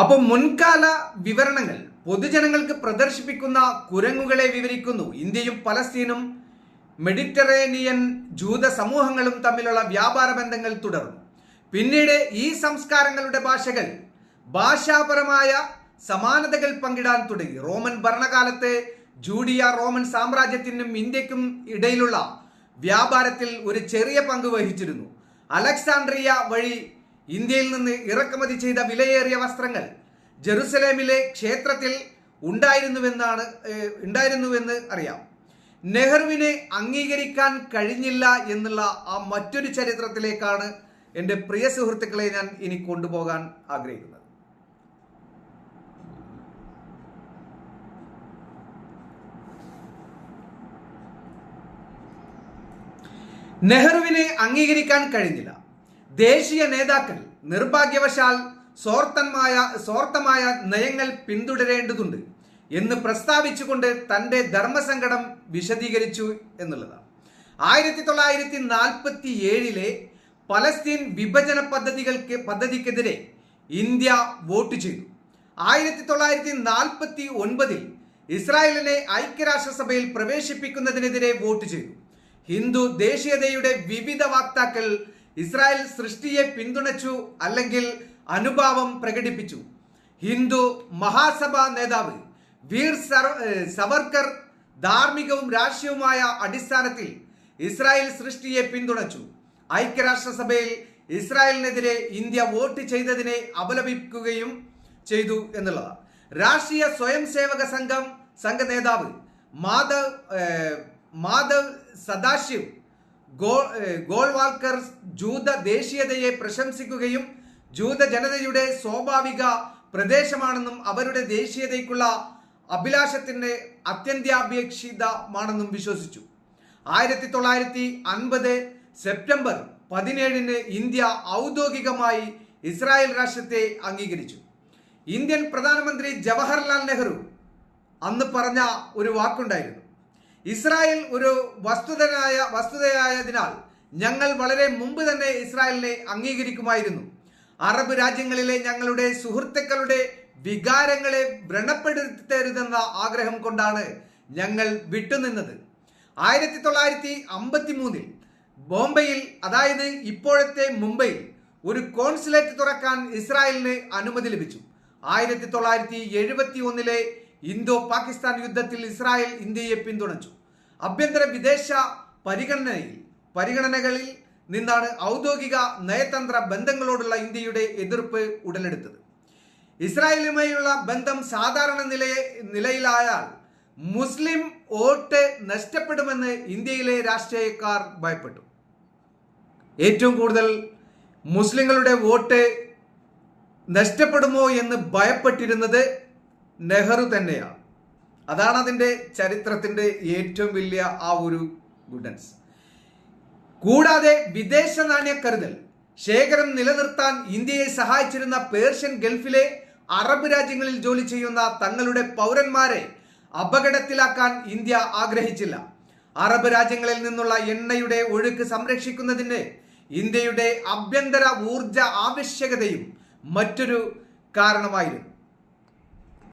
അപ്പോൾ മുൻകാല വിവരണങ്ങൾ പൊതുജനങ്ങൾക്ക് പ്രദർശിപ്പിക്കുന്ന കുരങ്ങുകളെ വിവരിക്കുന്നു. ഇന്ത്യയും പലസ്തീനും മെഡിറ്ററേനിയൻ ജൂത സമൂഹങ്ങളും തമ്മിലുള്ള വ്യാപാര ബന്ധങ്ങൾ തുടർന്നു. പിന്നീട് ഈ സംസ്കാരങ്ങളുടെ ഭാഷകൾ ഭാഷാപരമായ സമാനതകൾ പങ്കിടാൻ തുടങ്ങി. റോമൻ ഭരണകാലത്തെ ജൂഡിയ റോമൻ സാമ്രാജ്യത്തിനും ഇന്ത്യക്കും ഇടയിലുള്ള വ്യാപാരത്തിൽ ഒരു ചെറിയ പങ്ക് വഹിച്ചിരുന്നു. അലക്സാണ്ട്രിയ വഴി ഇന്ത്യയിൽ നിന്ന് ഇറക്കുമതി ചെയ്ത വിലയേറിയ വസ്ത്രങ്ങൾ ജെറുസലേമിലെ ക്ഷേത്രത്തിൽ ഉണ്ടായിരുന്നുവെന്നാണ് ഉണ്ടായിരുന്നുവെന്ന് അറിയാം. നെഹ്റുവിനെ അംഗീകരിക്കാൻ കഴിഞ്ഞില്ല എന്നുള്ള ആ മറ്റൊരു ചരിത്രത്തിലേക്കാണ് എന്റെ പ്രിയ സുഹൃത്തുക്കളെ ഞാൻ ഇനി കൊണ്ടുപോകാൻ ആഗ്രഹിക്കുന്നത്. നെഹ്റുവിനെ അംഗീകരിക്കാൻ കഴിഞ്ഞില്ല. ദേശീയ നേതാക്കൾ നിർഭാഗ്യവശാൽ സ്വാർത്ഥമായ സ്വാർത്ഥമായ നയങ്ങൾ പിന്തുടരേണ്ടതുണ്ട് എന്ന് പ്രസ്താവിച്ചുകൊണ്ട് തന്റെ ധർമ്മസങ്കടം വിശദീകരിച്ചു എന്നുള്ളതാണ്. ആയിരത്തി തൊള്ളായിരത്തി നാൽപ്പത്തി ഏഴിലെ പലസ്തീൻ വിഭജന പദ്ധതികൾക്ക് പദ്ധതിക്കെതിരെ ഇന്ത്യ വോട്ട് ചെയ്തു. ആയിരത്തി തൊള്ളായിരത്തി നാൽപ്പത്തി ഒൻപതിൽ ഇസ്രായേലിനെ ഐക്യരാഷ്ട്രസഭയിൽ പ്രവേശിപ്പിക്കുന്നതിനെതിരെ വോട്ട് ചെയ്തു. ഹിന്ദു ദേശീയതയുടെ വിവിധ വക്താക്കൾ ഇസ്രായേൽ സൃഷ്ടിയെ പിന്തുണച്ചു അല്ലെങ്കിൽ അനുഭാവം പ്രകടിപ്പിച്ചു. ഹിന്ദു മഹാസഭ നേതാവ് വീർ സവർക്കർ ധാർമ്മികവും രാഷ്ട്രീയവുമായ അടിസ്ഥാനത്തിൽ ഇസ്രായേൽ സൃഷ്ടിയെ പിന്തുണച്ചു. ഐക്യരാഷ്ട്രസഭയിൽ ഇസ്രായേലിനെതിരെ ഇന്ത്യ വോട്ട് ചെയ്തതിനെ അപലപിക്കുകയും ചെയ്തു എന്നുള്ളതാണ് രാഷ്ട്രീയ സ്വയം സേവക സംഘം സംഘ നേതാവ് മാധവ് മാധവ് സദാശിവ് ഗോ ഏഹ്, ഗോൾവാൾക്കർ ജൂത ദേശീയതയെ പ്രശംസിക്കുകയും ജൂത ജനതയുടെ സ്വാഭാവിക പ്രദേശമാണെന്നും അവരുടെ ദേശീയതയ്ക്കുള്ള അഭിലാഷത്തിന്റെ അത്യന്താപേക്ഷിതമാണെന്നും വിശ്വസിച്ചു. ആയിരത്തി തൊള്ളായിരത്തി അൻപത് സെപ്റ്റംബർ പതിനേഴിന് ഇന്ത്യ ഔദ്യോഗികമായി ഇസ്രായേൽ രാഷ്ട്രത്തെ അംഗീകരിച്ചു. ഇന്ത്യൻ പ്രധാനമന്ത്രി ജവഹർലാൽ നെഹ്റു അന്ന് പറഞ്ഞ ഒരു വാക്കുണ്ടായിരുന്നു. ഇസ്രായേൽ ഒരു വസ്തുതനായ വസ്തുതയായതിനാൽ ഞങ്ങൾ വളരെ മുമ്പ് തന്നെ ഇസ്രായേലിനെ അംഗീകരിക്കുമായിരുന്നു. അറബ് രാജ്യങ്ങളിലെ ഞങ്ങളുടെ സുഹൃത്തുക്കളുടെ വികാരങ്ങളെ വ്രണപ്പെടുത്തരുതെന്ന ആഗ്രഹം കൊണ്ടാണ് ഞങ്ങൾ വിട്ടുനിന്നത്. ആയിരത്തി തൊള്ളായിരത്തി അമ്പത്തി മൂന്നിൽ ബോംബെയിൽ അതായത് ഇപ്പോഴത്തെ മുംബൈയിൽ ഒരു കോൺസുലേറ്റ് തുറക്കാൻ ഇസ്രായേലിന് അനുമതി ലഭിച്ചു. ആയിരത്തി തൊള്ളായിരത്തി എഴുപത്തി ഒന്നിലെ ഇന്തോ പാകിസ്ഥാൻ യുദ്ധത്തിൽ ഇസ്രായേൽ ഇന്ത്യയെ പിന്തുണച്ചു. ആഭ്യന്തര വിദേശ പരിഗണനയിൽ പരിഗണനകളിൽ നിന്നാണ് ഔദ്യോഗിക നയതന്ത്ര ബന്ധങ്ങളോടുള്ള ഇന്ത്യയുടെ എതിർപ്പ് ഉടലെടുത്തത്. ഇസ്രായേലുമായുള്ള ബന്ധം സാധാരണ നിലയെ നിലയിലായാൽ മുസ്ലിം വോട്ട് നഷ്ടപ്പെടുമെന്ന് ഇന്ത്യയിലെ രാഷ്ട്രീയക്കാർ ഭയപ്പെട്ടു. ഏറ്റവും കൂടുതൽ മുസ്ലിങ്ങളുടെ വോട്ട് നഷ്ടപ്പെടുമോ എന്ന് ഭയപ്പെട്ടിരുന്നത് നെഹ്റു തന്നെയാണ്. അതാണ് അതിന്റെ ചരിത്രത്തിന്റെ ഏറ്റവും വലിയ ആ ഒരു ഗുഡൻസ്. കൂടാതെ വിദേശ നാണ്യ കരുതൽ ശേഖരം നിലനിർത്താൻ ഇന്ത്യയെ സഹായിച്ചിരുന്ന പേർഷ്യൻ ഗൾഫിലെ അറബ് രാജ്യങ്ങളിൽ ജോലി ചെയ്യുന്ന തങ്ങളുടെ പൗരന്മാരെ അപകടത്തിലാക്കാൻ ഇന്ത്യ ആഗ്രഹിച്ചില്ല. അറബ് രാജ്യങ്ങളിൽ നിന്നുള്ള എണ്ണയുടെ ഒഴുക്ക് സംരക്ഷിക്കുന്നതിന് ഇന്ത്യയുടെ ആഭ്യന്തര ഊർജ ആവശ്യകതയും മറ്റൊരു കാരണമായിരുന്നു.